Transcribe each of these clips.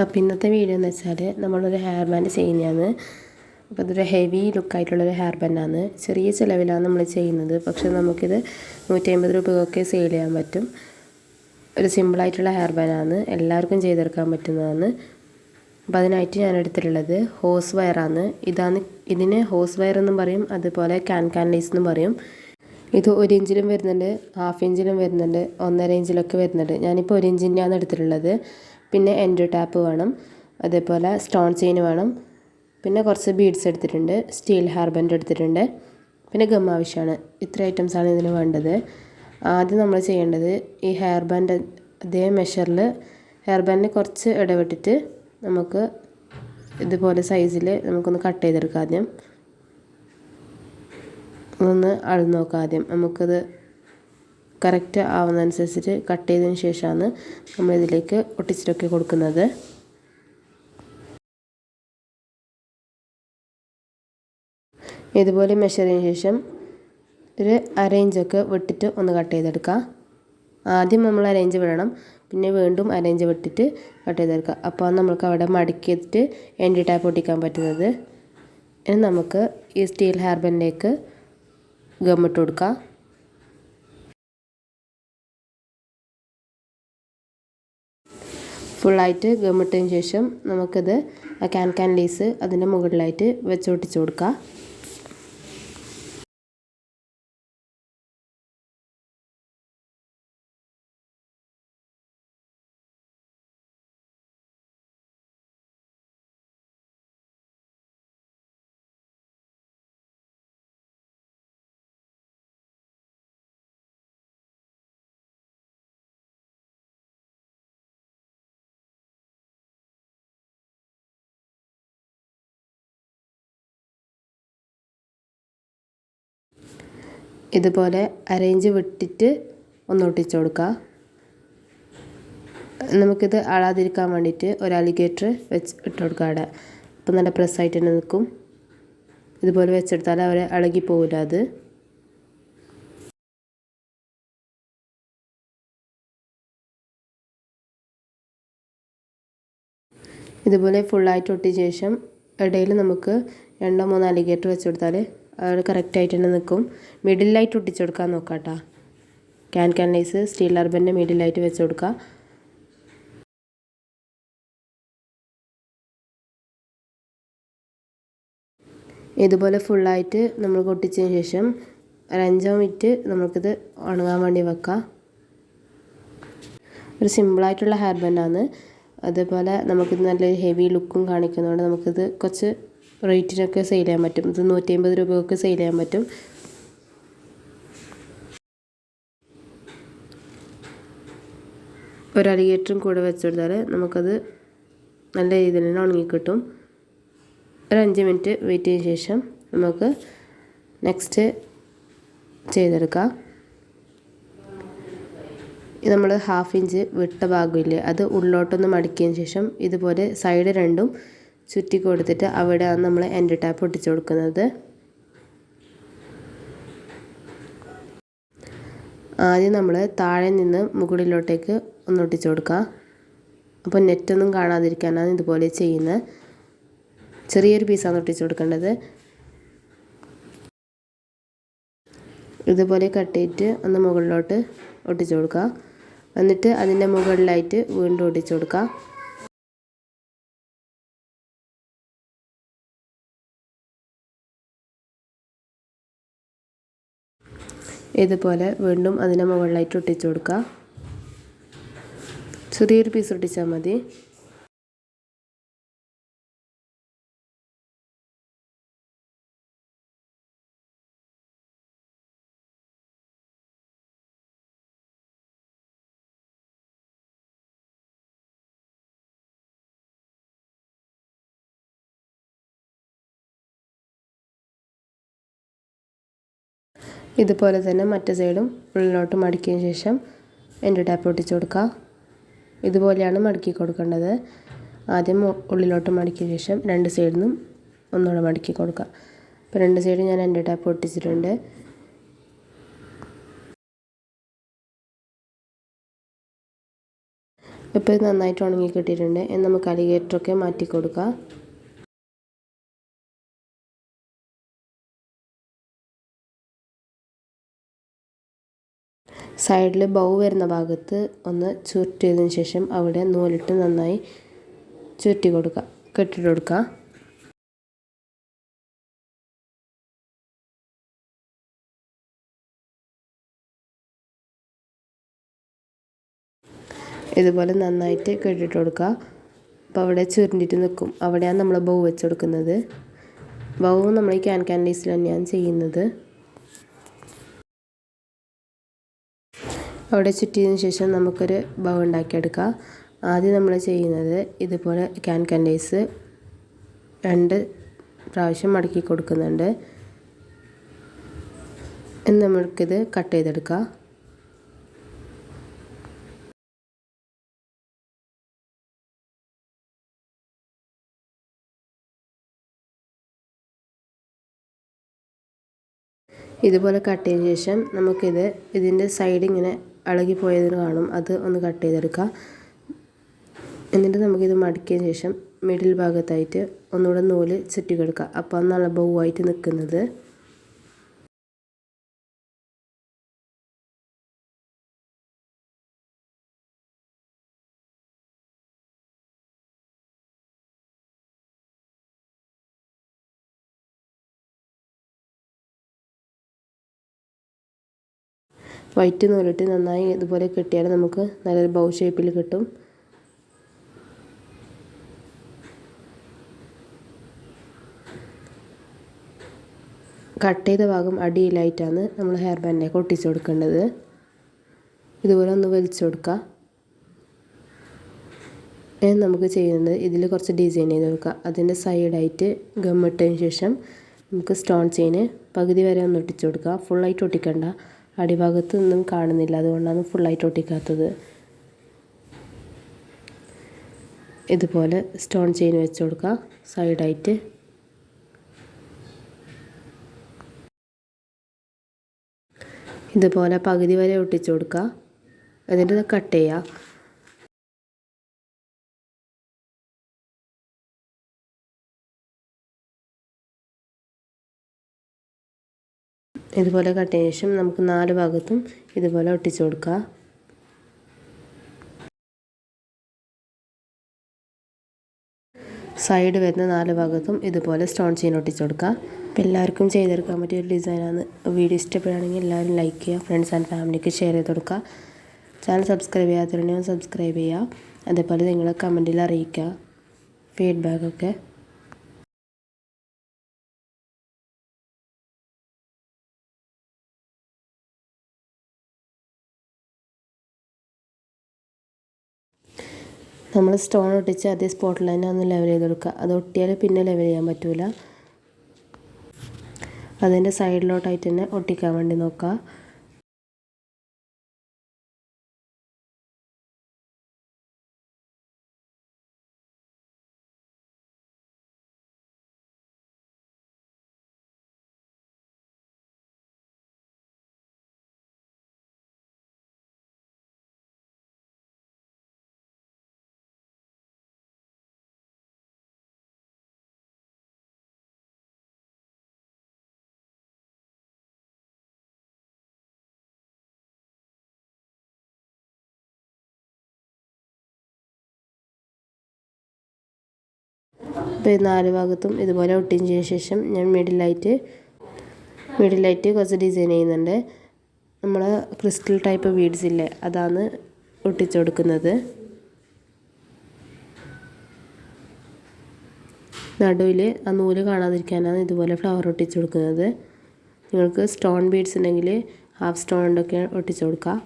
അപ്പം ഇന്നത്തെ വീഡിയോ എന്ന് വെച്ചാൽ നമ്മളൊരു ഹെയർ ബാൻഡ് ചെയ്യുന്നതാണ്. അപ്പോൾ ഇതൊരു ഹെവി ലുക്കായിട്ടുള്ളൊരു ഹെയർ ബാൻഡാണ് ചെറിയ ചിലവിലാണ് നമ്മൾ ചെയ്യുന്നത്. പക്ഷേ നമുക്കിത് നൂറ്റി അമ്പത് രൂപയൊക്കെ സെയിൽ ചെയ്യാൻ പറ്റും. ഒരു സിമ്പിളായിട്ടുള്ള ഹെയർ ബാൻഡാണ് എല്ലാവർക്കും ചെയ്തെടുക്കാൻ പറ്റുന്നതാണ്. അപ്പോൾ അതിനായിട്ട് ഞാൻ എടുത്തിട്ടുള്ളത് ഹോസ് വയറാണ് ഇതാണ് ഇതിന് ഹോസ് വയർ എന്നും പറയും. അതുപോലെ ക്യാൻ ക്യാൻ ലൈസ് എന്നും പറയും. ഇത് ഒരു ഇഞ്ചിലും വരുന്നുണ്ട് ഹാഫ് ഇഞ്ചിലും വരുന്നുണ്ട് ഒന്നര ഇഞ്ചിലൊക്കെ വരുന്നുണ്ട്. ഞാനിപ്പോൾ ഒരു ഇഞ്ചിന്റെയാണ് എടുത്തിട്ടുള്ളത്. പിന്നെ എൻഡ് ടാപ്പ് വേണം അതേപോലെ സ്റ്റോൺ ചെയിൻ വേണം. പിന്നെ കുറച്ച് ബീഡ്സ് എടുത്തിട്ടുണ്ട് സ്റ്റീൽ ഹെയർ ബാൻഡ് എടുത്തിട്ടുണ്ട്. പിന്നെ ഗം ആവശ്യമാണ്. ഇത്ര ഐറ്റംസാണ് ഇതിന് വേണ്ടത്. ആദ്യം നമ്മൾ ചെയ്യേണ്ടത് ഈ ഹെയർ ബാൻഡ് അതേ മെഷറിൽ ഹെയർ ബാൻഡിന് കുറച്ച് ഇടവിട്ടിട്ട് നമുക്ക് ഇതുപോലെ സൈസിൽ നമുക്കൊന്ന് കട്ട് ചെയ്തെടുക്കാം ആദ്യം. ഒന്ന് അളന്ന് നോക്കാം ആദ്യം. നമുക്കത് കറക്റ്റ് ആവുന്നതനുസരിച്ചിട്ട് കട്ട് ചെയ്തതിന് ശേഷമാണ് നമ്മൾ ഇതിലേക്ക് ഒട്ടിച്ചിട്ടൊക്കെ കൊടുക്കുന്നത്. ഇതുപോലെ മെഷർ ചെയ്തതിന് ശേഷം ഒരു അരയിഞ്ചൊക്കെ വിട്ടിട്ട് ഒന്ന് കട്ട് ചെയ്തെടുക്കുക ആദ്യം നമ്മൾ അരയിഞ്ച് വിടണം. പിന്നെ വീണ്ടും അരയിഞ്ച് വിട്ടിട്ട് കട്ട് ചെയ്തെടുക്കുക അപ്പോൾ നമ്മൾക്ക് അവിടെ മടക്കിയിട്ട് എൻഡി ടാപ്പ് ഒട്ടിക്കാൻ പറ്റുന്നത്. ഇനി നമുക്ക് ഈ സ്റ്റീൽ ഹെയർ ബാൻഡിലേക്ക് ഗമ്മിട്ട് കൊടുക്കുക ഫുള്ളായിട്ട് ഗമ്മിട്ടതിന് ശേഷം നമുക്കത് ആ ക്യാൻ ക്യാൻ ലീസ് അതിന്റെ മുകളിലായിട്ട് വെച്ചൊട്ടിച്ച് കൊടുക്കുക ഇതുപോലെ അരയിഞ്ച് വിട്ടിട്ട് ഒന്ന് ഒട്ടിച്ച് കൊടുക്കുക നമുക്കിത് അളാതിരിക്കാൻ വേണ്ടിയിട്ട് ഒരു അലിഗേറ്റർ വെച്ച് ഇട്ട് കൊടുക്കുക അവിടെ. അപ്പം നല്ല പ്രസ്സായിട്ട് തന്നെ നിൽക്കും. ഇതുപോലെ വെച്ചെടുത്താൽ അവരെ ഇളകി പോകില്ല അത്. ഇതുപോലെ ഫുള്ളായിട്ട് ഒട്ടിയ ശേഷം ഇടയിൽ നമുക്ക് രണ്ടോ മൂന്നോ അലിഗേറ്റർ വെച്ച് കൊടുത്താൽ അത് കറക്റ്റായിട്ട് തന്നെ നിൽക്കും മിഡിലായിട്ട് ഒട്ടിച്ചു കൊടുക്കാൻ നോക്കാം കേട്ടോ ക്യാൻ ക്യാൻ ലൈസ് സ്റ്റീൽ അർബന്റെ മിഡിലായിട്ട് വെച്ച് കൊടുക്കുക ഇതുപോലെ ഫുള്ളായിട്ട് നമ്മൾ കൊട്ടിച്ചതിന് ശേഷം ഒരു അഞ്ചോ മിനിറ്റ് നമുക്കിത് ഉണങ്ങാൻ വേണ്ടി വെക്കാം. ഒരു സിമ്പിളായിട്ടുള്ള ഹെയർ അതേപോലെ നമുക്കിത് നല്ലൊരു ഹെവി ലുക്കും കാണിക്കുന്നതുകൊണ്ട് നമുക്കിത് കുറച്ച് റേറ്റിനൊക്കെ സെയിൽ ചെയ്യാൻ പറ്റും. ഇത് നൂറ്റി അമ്പത് രൂപയൊക്കെ സെയിൽ ചെയ്യാൻ പറ്റും. ഒരു അലിഗേറ്ററും കൂടെ വെച്ചെടുത്താൽ നമുക്കത് നല്ല രീതിയിൽ തന്നെ ഉണങ്ങിക്കിട്ടും ഒരു അഞ്ച് മിനിറ്റ് വെയിറ്റ് ചെയ്ത ശേഷം നമുക്ക് നെക്സ്റ്റ് ചെയ്തെടുക്കാം. നമ്മൾ ഹാഫ് ഇഞ്ച് വിട്ട ഭാഗമില്ലേ അത് ഉള്ളിലോട്ടൊന്ന് മടക്കിയതിന് ശേഷം ഇതുപോലെ സൈഡ് രണ്ടും ചുറ്റി കൊടുത്തിട്ട് അവിടെയാണ് നമ്മൾ എൻഡ് ടാപ്പ് ഒട്ടിച്ചു കൊടുക്കുന്നത്. ആദ്യം നമ്മൾ താഴെ നിന്ന് മുകളിലോട്ടേക്ക് ഒന്ന് ഒട്ടിച്ചു കൊടുക്കുക അപ്പോൾ നെറ്റൊന്നും കാണാതിരിക്കാനാണ് ഇതുപോലെ ചെയ്യുന്നത് ചെറിയൊരു പീസാണ് ഒട്ടിച്ചു കൊടുക്കേണ്ടത്. ഇതുപോലെ കട്ട് ചെയ്തിട്ട് ഒന്ന് മുകളിലോട്ട് ഒട്ടിച്ചു കൊടുക്കുക എന്നിട്ട് അതിന്റെ മുകളിലായിട്ട് വീണ്ടും ഒട്ടിച്ചു കൊടുക്കുക ഇതുപോലെ വീണ്ടും അതിനെ മുകളിലായിട്ട് ഒട്ടിച്ചു കൊടുക്കുക. ചെറിയൊരു പീസ് ഒട്ടിച്ചാൽ മതി. ഇതുപോലെ തന്നെ മറ്റേ സൈഡും ഉള്ളിലോട്ട് മടക്കിയതിന് ശേഷം എന്റെ ടാപ്പ് ഒട്ടിച്ച് കൊടുക്കുക. ഇതുപോലെയാണ് മടക്കി കൊടുക്കേണ്ടത്. ആദ്യം ഉള്ളിലോട്ട് മടക്കിയ ശേഷം രണ്ട് സൈഡിൽ നിന്നും ഒന്നുകൂടെ മടക്കി കൊടുക്കുക. അപ്പോൾ രണ്ട് സൈഡും ഞാൻ എന്റെ ടാപ്പ് ഒട്ടിച്ചിട്ടുണ്ട് ഇപ്പോൾ ഇത് നന്നായിട്ട് ഉണങ്ങി കിട്ടിയിട്ടുണ്ട്. നമുക്ക് അലിഗേറ്ററൊക്കെ മാറ്റി കൊടുക്കാം സൈഡിൽ ബൗ വരുന്ന ഭാഗത്ത് ഒന്ന് ചുരുട്ടിയതിന് ശേഷം അവിടെ നൂലിട്ട് നന്നായി ചുരുട്ടി കൊടുക്കുക കെട്ടിട്ട് കൊടുക്കുക ഇതുപോലെ നന്നായിട്ട് കെട്ടിട്ട് കൊടുക്കുക അപ്പോൾ അവിടെ ചുരുണ്ടിട്ട് നിൽക്കും അവിടെയാണ് നമ്മൾ ബൗ വെച്ച് കൊടുക്കുന്നത്. ബൗ നമ്മൾ ഈ ക്യാൻ ക്യാൻഡീസിൽ തന്നെയാണ് ചെയ്യുന്നത്. അവിടെ ചുറ്റിയതിന് ശേഷം നമുക്കൊരു ബൗ ഉണ്ടാക്കിയെടുക്കാം. ആദ്യം നമ്മൾ ചെയ്യുന്നത് ഇതുപോലെ ക്യാൻ കണ്ടേഴ്സ് രണ്ട് പ്രാവശ്യം മടക്കി കൊടുക്കുന്നുണ്ട്. നമുക്കിത് കട്ട് ചെയ്തെടുക്കാം. ഇതുപോലെ കട്ട് ചെയ്തതിന് ശേഷം നമുക്കിത് ഇതിന്റെ സൈഡ് ഇങ്ങനെ ഇളകിപ്പോയതിന് കാണും. അത് ഒന്ന് കട്ട് ചെയ്തെടുക്കുക എന്നിട്ട് നമുക്കിത് മടക്കിയ ശേഷം മിഡിൽ ഭാഗത്തായിട്ട് ഒന്നുകൂടെ നൂൽ ചുറ്റി കൊടുക്കുക അപ്പോൾ നല്ല ബൗ ആയിട്ട് നിൽക്കുന്നത് വൈറ്റ് നൂലിട്ട് നന്നായി ഇതുപോലെ കെട്ടിയാൽ നമുക്ക് നല്ലൊരു ബൗ ഷേപ്പിൽ കിട്ടും. കട്ട് ചെയ്ത ഭാഗം അടിയിലായിട്ടാണ് നമ്മൾ ഹെയർ ബാൻഡിലേക്ക് ഒട്ടിച്ച് കൊടുക്കേണ്ടത്. ഇതുപോലെ ഒന്ന് വലിച്ചു കൊടുക്കുക ഇനി നമുക്ക് ചെയ്യുന്നത് ഇതിൽ കുറച്ച് ഡിസൈൻ ചെയ്ത് കൊടുക്കുക അതിന്റെ സൈഡായിട്ട് ഗമ്മിട്ടതിന് ശേഷം നമുക്ക് സ്റ്റോൺ ചെയിന് പകുതി വരെ ഒന്ന് ഒട്ടിച്ച് കൊടുക്കുക ഫുള്ളായിട്ട് ഒട്ടിക്കണ്ട. അടിഭാഗത്ത് നിന്നും കാണുന്നില്ല. അതുകൊണ്ടാണ് ഫുള്ളായിട്ട് ഒട്ടിക്കാത്തത്. ഇതുപോലെ സ്റ്റോൺ ചെയിൻ വെച്ച് കൊടുക്കുക സൈഡായിട്ട് ഇതുപോലെ പകുതി വരെ ഒട്ടിച്ചു കൊടുക്കുക എന്നിട്ട് കട്ട് ചെയ്യുക ഇതുപോലെ കട്ടിന് ശേഷം നമുക്ക് നാല് ഭാഗത്തും ഇതുപോലെ ഒട്ടിച്ചു കൊടുക്കുക. സൈഡ് വരുന്ന നാല് ഭാഗത്തും ഇതുപോലെ സ്റ്റോൺ ചെയിൻ ഒട്ടിച്ചു കൊടുക്കുക. അപ്പോൾ എല്ലാവർക്കും ചെയ്തെടുക്കാൻ പറ്റിയ ഒരു ഡിസൈനാണ്. വീഡിയോ ഇഷ്ടപ്പെടുകയാണെങ്കിൽ എല്ലാവരും ലൈക്ക് ചെയ്യുക ഫ്രണ്ട്സ് ആൻഡ് ഫാമിലിക്ക് ഷെയർ ചെയ്ത് കൊടുക്കുക. ചാനൽ സബ്സ്ക്രൈബ് ചെയ്യാത്തവരുണ്ടെങ്കിൽ സബ്സ്ക്രൈബ് ചെയ്യുക. അതേപോലെ നിങ്ങളെ കമന്റിൽ അറിയിക്കുക. ഫീഡ്ബാക്കൊക്കെ. നമ്മൾ സ്റ്റോൺ ഒട്ടിച്ച് അതേ സ്പോട്ടിൽ തന്നെ ഒന്ന് ലെവൽ ചെയ്ത് കൊടുക്കുക അത് ഒട്ടിയാൽ പിന്നെ ലെവൽ ചെയ്യാൻ പറ്റില്ല അതിന്റെ സൈഡിലോട്ടായിട്ട് തന്നെ ഒട്ടിക്കാൻ വേണ്ടി നോക്കുക. അപ്പോൾ ഈ നാല് ഭാഗത്തും ഇതുപോലെ ഒട്ടിച്ചതിന് ശേഷം ഞാൻ മിഡിലായിട്ട് മിഡിലായിട്ട് കുറച്ച് ഡിസൈൻ ചെയ്യുന്നുണ്ട്. നമ്മൾ ക്രിസ്റ്റൽ ടൈപ്പ് ബീഡ്സ് ഇല്ലേ അതാണ് ഒട്ടിച്ചു കൊടുക്കുന്നത്. നടുവിൽ ആ നൂൽ കാണാതിരിക്കാനാണ് ഇതുപോലെ ഫ്ലവർ ഒട്ടിച്ചു കൊടുക്കുന്നത്. നിങ്ങൾക്ക് സ്റ്റോൺ ബീഡ്സ് ഉണ്ടെങ്കിൽ ഹാഫ് സ്റ്റോൺ കൊണ്ടൊക്കെ ഒട്ടിച്ചു കൊടുക്കാം.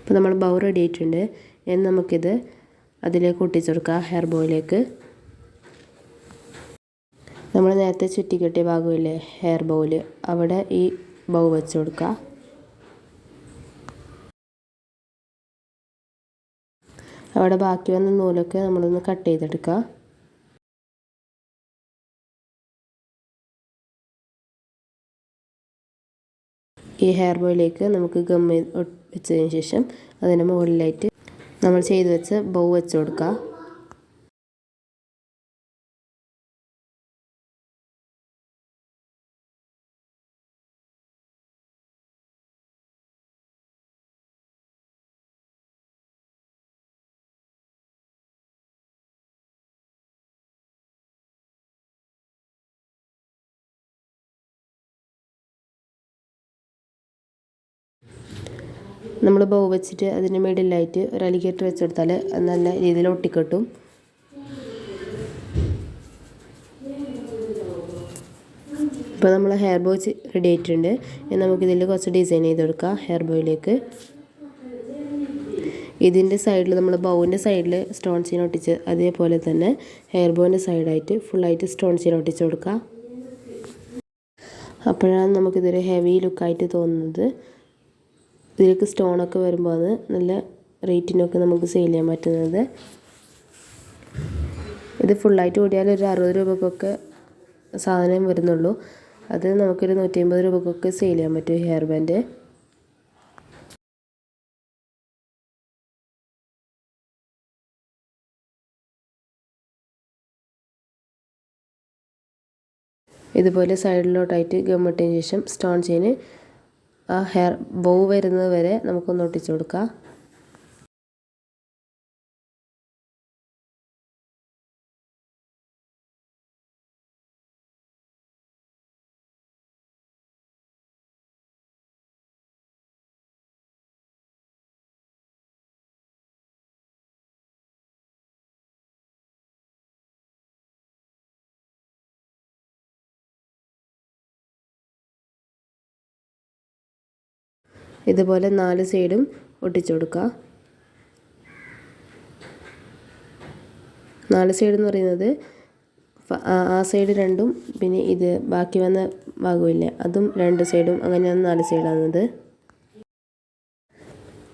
ഇപ്പോൾ നമ്മൾ ബൗ റെഡി ആയിട്ടുണ്ട്. ഇനി നമുക്കിത് അതിലേക്ക് ഒട്ടിച്ചു കൊടുക്കുക. ഹെയർ ബോയിലേക്ക് നമ്മൾ നേരത്തെ ചുറ്റി കെട്ടിയ ഭാഗമില്ലേ ഹെയർ ബൗൽ അവിടെ ഈ ബൗ വെച്ച് കൊടുക്കുക. അവിടെ ബാക്കി വന്ന നൂലൊക്കെ നമ്മളൊന്ന് കട്ട് ചെയ്തെടുക്കുക. ഈ ഹെയർ ബോയിലേക്ക് നമുക്ക് ഗമ്മ വെച്ചതിന് ശേഷം അതിന് മുകളിലായിട്ട് നമ്മൾ ചെയ്ത് വെച്ച് ബൗ വെച്ച് കൊടുക്കുക. നമ്മൾ ബൗ വെച്ചിട്ട് അതിന്റെ മിഡിലായിട്ട് ഒരു അലിഗേറ്റർ വെച്ചെടുത്താൽ നല്ല രീതിയിൽ ഒട്ടിക്കെട്ടും. ഇപ്പോൾ നമ്മൾ ഹെയർ ബോ റെഡി ആയിട്ടുണ്ട്. നമുക്കിതിൽ കുറച്ച് ഡിസൈൻ ചെയ്ത് കൊടുക്കാം ഹെയർ ബോയിലേക്ക് ഇതിന്റെ സൈഡിൽ നമ്മൾ ബൗവിന്റെ സൈഡിൽ സ്റ്റോൺ ചെയിൻ ഒട്ടിച്ച് അതേപോലെ തന്നെ ഹെയർ ബോയിന്റെ സൈഡായിട്ട് ഫുള്ളായിട്ട് സ്റ്റോൺ ചെയിൻ ഒട്ടിച്ച് കൊടുക്കുക അപ്പോഴാണ് നമുക്കിതൊരു ഹെവി ലുക്കായിട്ട് തോന്നുന്നത്. ഇതിലേക്ക് സ്റ്റോണൊക്കെ വരുമ്പോൾ അത് നല്ല റേറ്റിനൊക്കെ നമുക്ക് സെയിൽ ചെയ്യാൻ പറ്റുന്നത്. ഇത് ഫുള്ളായിട്ട് ഓടിയാൽ ഒരു അറുപത് രൂപക്കൊക്കെ സാധനം വരുന്നുള്ളൂ. അത് നമുക്കൊരു നൂറ്റി അമ്പത് രൂപക്കൊക്കെ സെയിൽ ചെയ്യാൻ പറ്റും ഹെയർ ബാൻഡ് ഇതുപോലെ സൈഡിലോട്ടായിട്ട് ഗമ്മിട്ടതിന് ശേഷം സ്റ്റോൺ ചെയിന് ആ ഹെയർ ബോ വരുന്നത് വരെ നമുക്കൊന്ന് ഒട്ടിച്ചു കൊടുക്കാം. ഇതുപോലെ നാല് സൈഡും ഒട്ടിച്ചു കൊടുക്കുക. നാല് സൈഡ് എന്ന് പറയുന്നത് ആ സൈഡ് രണ്ടും പിന്നെ ഇത് ബാക്കി വന്ന ഭാഗമില്ലേ അതും രണ്ട് സൈഡും അങ്ങനെയാണ് നാല് സൈഡാകുന്നത്.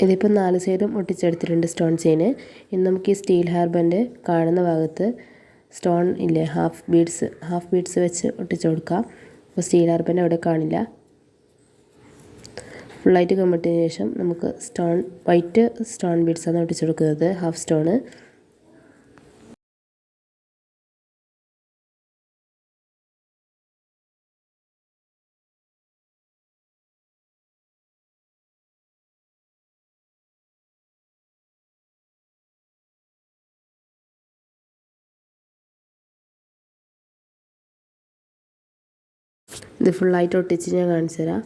ഇതിപ്പോൾ നാല് സൈഡും ഒട്ടിച്ചെടുത്തിട്ടുണ്ട് സ്റ്റോൺ ചെയിന്. ഇനി നമുക്ക് ഈ സ്റ്റീൽ ഹാർബന്റെ കാണുന്ന ഭാഗത്ത് സ്റ്റോൺ ഇല്ലേ? ഹാഫ് ബീഡ്സ് ഹാഫ് ബീഡ്സ് വെച്ച് ഒട്ടിച്ചു കൊടുക്കാം. അപ്പോൾ സ്റ്റീൽ ഹാർബന്റെ അവിടെ കാണില്ല. ഫുള്ളായിട്ട് കമ്പിട്ടതിന് ശേഷം നമുക്ക് സ്റ്റോൺ വൈറ്റ് സ്റ്റോൺ ബീഡ്സാണ് ഒട്ടിച്ചു കൊടുക്കുന്നത്. ഹാഫ് സ്റ്റോണ് ഇത് ഫുള്ളായിട്ട് ഒട്ടിച്ച് ഞാൻ കാണിച്ചു തരാം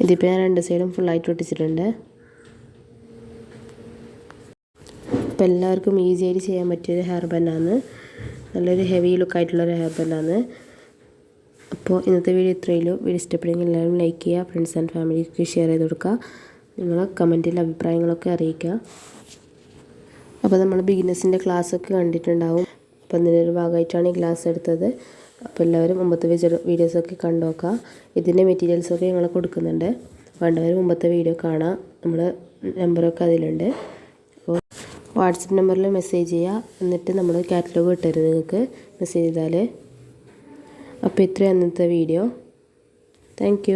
ഇതിപ്പോൾ ഞാൻ രണ്ട് സൈഡും ഫുള്ളായിട്ട് ഒട്ടിച്ചിട്ടുണ്ട് അപ്പോൾ എല്ലാവർക്കും ഈസി ആയിട്ട് ചെയ്യാൻ പറ്റിയൊരു ഹെയർ ബാൻഡാണ് നല്ലൊരു ഹെവി ലുക്കായിട്ടുള്ളൊരു ഹെയർ ബാൻഡാണ് അപ്പോൾ ഇന്നത്തെ വീഡിയോ ഇത്രയുള്ളൂ വീഡിയോ ഇഷ്ടപ്പെടുമെങ്കിൽ എല്ലാവരും ലൈക്ക് ചെയ്യുക ഫ്രണ്ട്സ് ആൻഡ് ഫാമിലിക്ക് ഷെയർ ചെയ്ത് കൊടുക്കുക. നിങ്ങൾ കമന്റിൽ അഭിപ്രായങ്ങളൊക്കെ അറിയിക്കുക. അപ്പോൾ നമ്മൾ ബിഗിനേഴ്സിന്റെ ക്ലാസ്സൊക്കെ കണ്ടിട്ടുണ്ടാവും. അപ്പോൾ അതിന്റെ ഒരു ഭാഗമായിട്ടാണ് ഈ ക്ലാസ് എടുത്തത്. അപ്പോൾ എല്ലാവരും മുമ്പത്തെ വീഡിയോസൊക്കെ കണ്ടു നോക്കാം ഇതിന്റെ മെറ്റീരിയൽസൊക്കെ ഞങ്ങൾ കൊടുക്കുന്നുണ്ട്. വേണ്ടവർ മുമ്പത്തെ വീഡിയോ കാണാം നമ്മൾ നമ്പറൊക്കെ അതിലുണ്ട്. അപ്പോൾ വാട്സപ്പ് നമ്പറിൽ മെസ്സേജ് ചെയ്യുക. എന്നിട്ട് നമ്മൾ കാറ്റലോഗ് ഇട്ടരുത് നിങ്ങൾക്ക് മെസ്സേജ് ചെയ്താൽ അപ്പോൾ ഇത്രയും അന്നത്തെ വീഡിയോ താങ്ക്